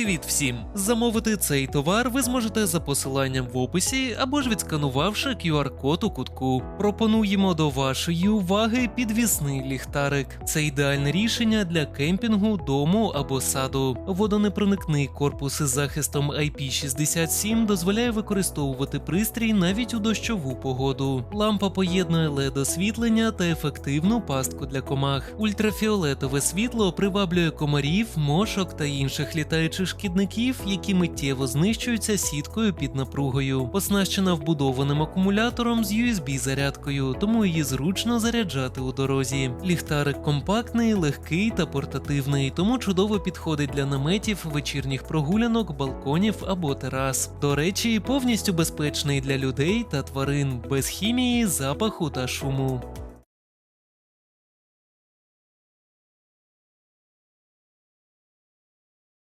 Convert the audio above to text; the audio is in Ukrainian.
Привіт всім! Замовити цей товар ви зможете за посиланням в описі або ж відсканувавши QR-код у кутку. Пропонуємо до вашої уваги підвісний ліхтарик. Це ідеальне рішення для кемпінгу, дому або саду. Водонепроникний корпус із захистом IP67 дозволяє використовувати пристрій навіть у дощову погоду. Лампа поєднує led освітлення та ефективну пастку для комах. Ультрафіолетове світло приваблює комарів, мошок та інших літаючих шкідників, які миттєво знищуються сіткою під напругою. Оснащена вбудованим акумулятором з USB-зарядкою, тому її зручно заряджати у дорозі. Ліхтарик компактний, легкий та портативний, тому чудово підходить для наметів, вечірніх прогулянок, балконів або терас. До речі, повністю безпечний для людей та тварин, без хімії, запаху та шуму.